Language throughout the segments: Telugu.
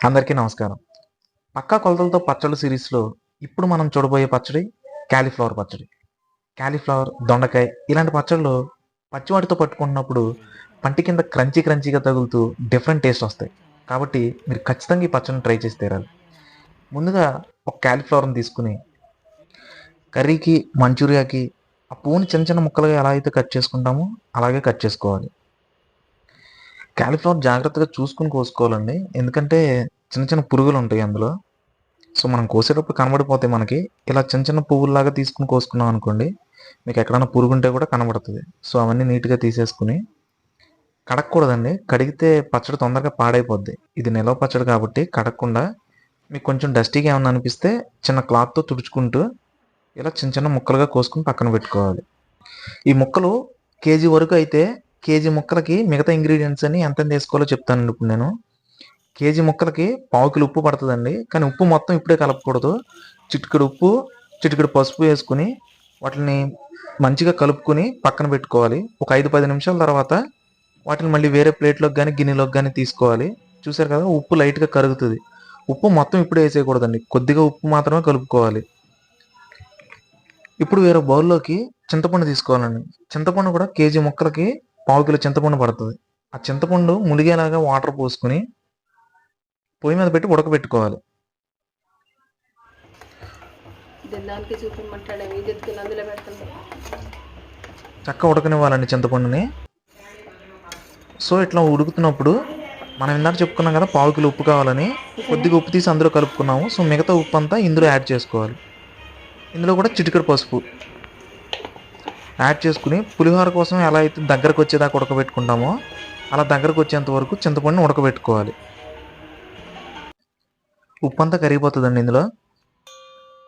అందరికీ నమస్కారం. పక్కా కొలతలతో పచ్చళ్ళు సిరీస్లో ఇప్పుడు మనం చూడబోయే పచ్చడి క్యాలీఫ్లవర్ పచ్చడి. క్యాలీఫ్లవర్ దొండకాయ ఇలాంటి పచ్చళ్ళు పచ్చివాటితో పట్టుకుంటున్నప్పుడు పంటి కింద క్రంచీ క్రంచీగా తగులుతూ డిఫరెంట్ టేస్ట్ వస్తాయి. కాబట్టి మీరు ఖచ్చితంగా ఈ పచ్చడిని ట్రై చేసి తీరాలి. ముందుగా ఒక క్యాలీఫ్లవర్ని తీసుకుని కర్రీకి మంచూరియాకి ఆ పువ్వుని చిన్న చిన్న ముక్కలుగా ఎలా అయితే కట్ చేసుకుంటామో అలాగే కట్ చేసుకోవాలి. క్యాలీఫ్లవర్ జాగ్రత్తగా చూసుకుని కోసుకోవాలండి. ఎందుకంటే చిన్న చిన్న పురుగులు ఉంటాయి అందులో. సో మనం కోసేటప్పుడు కనబడిపోతాయి మనకి. ఇలా చిన్న చిన్న పువ్వుల్లాగా తీసుకుని కోసుకున్నాం అనుకోండి మీకు ఎక్కడైనా పురుగు ఉంటే కూడా కనబడుతుంది. సో అవన్నీ నీట్గా తీసేసుకుని కడగకూడదండి కడిగితే పచ్చడి తొందరగా పాడైపోద్ది. ఇది నిలవ పచ్చడి కాబట్టి కడగకుండా మీకు కొంచెం డస్టీగా ఏమన్నా అనిపిస్తే చిన్న క్లాత్తో తుడుచుకుంటూ ఇలా చిన్న చిన్న ముక్కలుగా కోసుకుని పక్కన పెట్టుకోవాలి. ఈ ముక్కలు కేజీ వరకు అయితే కేజీ ముక్కలకి మిగతా ఇంగ్రీడియంట్స్ అని ఎంత వేసుకోవాలో చెప్తానండి ఇప్పుడు నేను. కేజీ ముక్కలకి పావు కిలో ఉప్పు పడుతుందండి. కానీ ఉప్పు మొత్తం ఇప్పుడే కలపకూడదు. చిటికెడు ఉప్పు చిటికెడు పసుపు వేసుకుని వాటిని మంచిగా కలుపుకొని పక్కన పెట్టుకోవాలి. ఒక ఐదు పది నిమిషాల తర్వాత వాటిని మళ్ళీ వేరే ప్లేట్లోకి కానీ గిన్నెలోకి కానీ తీసుకోవాలి. చూసారు కదా ఉప్పు లైట్గా కరుగుతుంది. ఉప్పు మొత్తం ఇప్పుడే వేసేయకూడదండి. కొద్దిగా ఉప్పు మాత్రమే కలుపుకోవాలి. ఇప్పుడు వేరే బౌల్లోకి చింతపండు తీసుకోవాలండి. చింతపండు కూడా కేజీ ముక్కలకి పావు కిలో చింతపండు పడుతుంది. ఆ చింతపండు ములిగేలాగా వాటర్ పోసుకుని పొయ్యి మీద పెట్టి ఉడకబెట్టుకోవాలి. చక్క ఉడకనివ్వాలండి చింతపండుని. సో ఇట్లా ఉడుకుతున్నప్పుడు మనం ఇందాక చెప్పుకున్నాం కదా పావు కిలో ఉప్పు కావాలని. కొద్దిగా ఉప్పు తీసి అందులో కలుపుకున్నాము. సో మిగతా ఉప్పు అంతా ఇందులో యాడ్ చేసుకోవాలి. ఇందులో కూడా చిటికెడు పసుపు. యాడ్ చేసుకుని పులిహోర కోసం ఎలా అయితే దగ్గరకు వచ్చేదాకా ఉడకబెట్టుకుంటామో అలా దగ్గరకు వచ్చేంత వరకు చింతపండుని ఉడకబెట్టుకోవాలి. ఉప్పు అంతా కరిగిపోతుందండి ఇందులో.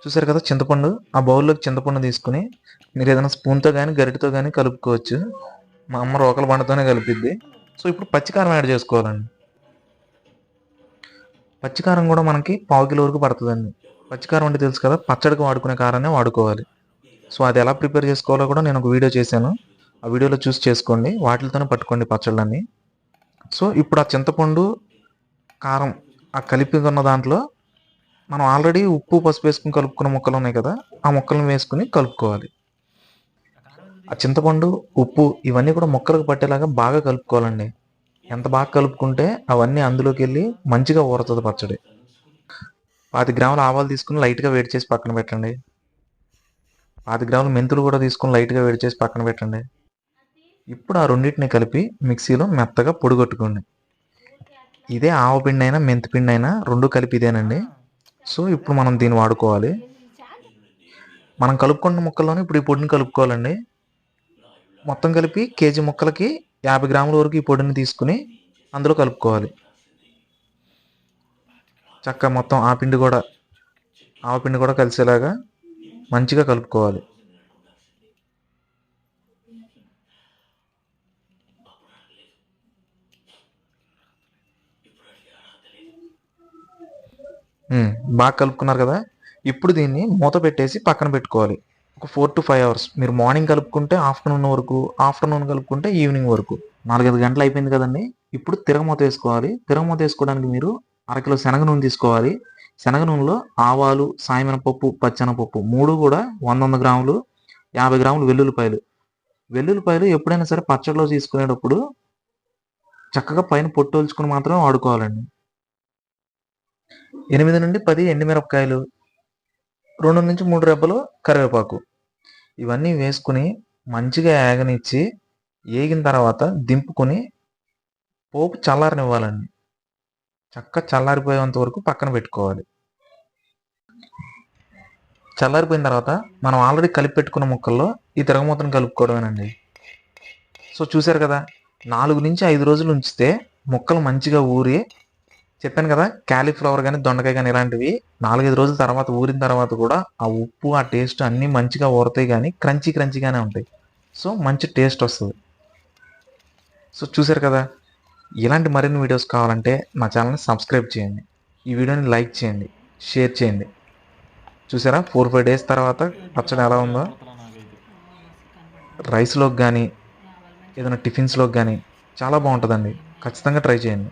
చూసారు కదా చింతపండు? ఆ బౌల్లోకి చింతపండు తీసుకుని మీరు ఏదైనా స్పూన్తో కానీ గరిటతో కానీ కలుపుకోవచ్చు. మా అమ్మ రోకల బండతోనే కలిపిద్ది. సో ఇప్పుడు పచ్చికారం యాడ్ చేసుకోవాలండి. పచ్చికారం కూడా మనకి పావు కిలో వరకు పడుతుందండి. పచ్చికారం అంటే తెలుసు కదా పచ్చడికి వాడుకునే కారాన్ని వాడుకోవాలి. సో అది ఎలా ప్రిపేర్ చేసుకోవాలో కూడా నేను ఒక వీడియో చేశాను. ఆ వీడియోలో చూసి చేసుకోండి. వాటితోనే పట్టుకోండి పచ్చళ్ళని సో ఇప్పుడు ఆ చింతపండు కారం ఆ కలిపి ఉన్న దాంట్లో మనం ఆల్రెడీ ఉప్పు పసుపు వేసుకుని కలుపుకున్న ముక్కలు ఉన్నాయి కదా ఆ ముక్కలను వేసుకుని కలుపుకోవాలి. ఆ చింతపండు ఉప్పు ఇవన్నీ కూడా మొక్కలకు పట్టేలాగా బాగా కలుపుకోవాలండి. ఎంత బాగా కలుపుకుంటే అవన్నీ అందులోకి వెళ్ళి మంచిగా ఊరుతుంది పచ్చడి. పాతి గ్రాముల ఆవాలు తీసుకుని లైట్గా వేడి చేసి పక్కన పెట్టండి. పాతి గ్రాములు మెంతులు కూడా తీసుకుని లైట్గా వేడి చేసి పక్కన పెట్టండి. ఇప్పుడు ఆ రెండింటిని కలిపి మిక్సీలో మెత్తగా పొడిగొట్టుకోండి ఇదే ఆవపిండి అయినా మెంతి పిండి అయినా రెండు కలిపి ఇదేనండి. సో ఇప్పుడు మనం దీన్ని వాడుకోవాలి. మనం కలుపుకున్న ముక్కల్లోనే ఇప్పుడు ఈ పొడిని కలుపుకోవాలండి. మొత్తం కలిపి కేజీ ముక్కలకి యాభై గ్రాముల వరకు ఈ పొడిని తీసుకుని అందులో కలుపుకోవాలి. చక్కగా మొత్తం ఆ పిండి కూడా ఆవపిండి కూడా కలిసేలాగా మంచిగా కలుపుకోవాలి. బాగా కలుపుకున్నారు కదా? ఇప్పుడు దీన్ని మూత పెట్టేసి పక్కన పెట్టుకోవాలి. ఒక ఫోర్ టు ఫైవ్ అవర్స్. మీరు మార్నింగ్ కలుపుకుంటే ఆఫ్టర్నూన్ వరకు ఆఫ్టర్నూన్ కలుపుకుంటే ఈవినింగ్ వరకు. నాలుగైదు గంటలు అయిపోయింది కదండి. ఇప్పుడు తిరగమూత వేసుకోవాలి. తిరగమూత వేసుకోవడానికి మీరు అరకిలో శనగ నూనె తీసుకోవాలి. శనగ నూనెలో ఆవాలు సాయమినపప్పు పచ్చెనపప్పు మూడు కూడా వంద వంద గ్రాములు యాభై గ్రాములు వెల్లుల్లిపాయలు. వెల్లుల్లిపాయలు ఎప్పుడైనా సరే పచ్చడిలో తీసుకునేటప్పుడు చక్కగా పైన పొట్టోల్చుకుని మాత్రమే వాడుకోవాలండి. ఎనిమిది నుండి పది ఎండుమిరపకాయలు రెండు నుంచి మూడు రెబ్బలు కరివేపాకు. ఇవన్నీ వేసుకుని మంచిగా ఏగనిచ్చి ఏగిన తర్వాత దింపుకొని పోపు చల్లారనివ్వాలండి. చక్క చల్లారిపోయేంత వరకు పక్కన పెట్టుకోవాలి. చల్లారిపోయిన తర్వాత మనం ఆల్రెడీ కలిపి పెట్టుకున్న ముక్కల్లో ఈ తిరగమూతను కలుపుకోవడమేనండి. సో చూశారు కదా నాలుగు నుంచి ఐదు రోజులు ఉంచితే ముక్కలు మంచిగా ఊరి చెప్పాను కదా క్యాలీఫ్లవర్ కానీ దొండకాయ కానీ ఇలాంటివి నాలుగైదు రోజుల తర్వాత ఊరిన తర్వాత కూడా ఆ ఉప్పు ఆ టేస్ట్ అన్నీ మంచిగా ఊరతాయి కానీ క్రంచీ క్రంచీగానే ఉంటాయి. సో మంచి టేస్ట్ వస్తుంది. సో చూసారు కదా ఇలాంటి మరిన్ని వీడియోస్ కావాలంటే మా ఛానల్ని సబ్స్క్రైబ్ చేయండి. ఈ వీడియోని లైక్ చేయండి షేర్ చేయండి. చూసారా? ఫోర్ ఫైవ్ డేస్ తర్వాత పచ్చడి ఎలా ఉందో? రైస్లోకి కానీ ఏదైనా టిఫిన్స్లోకి కానీ చాలా బాగుంటుందండి. ఖచ్చితంగా ట్రై చేయండి.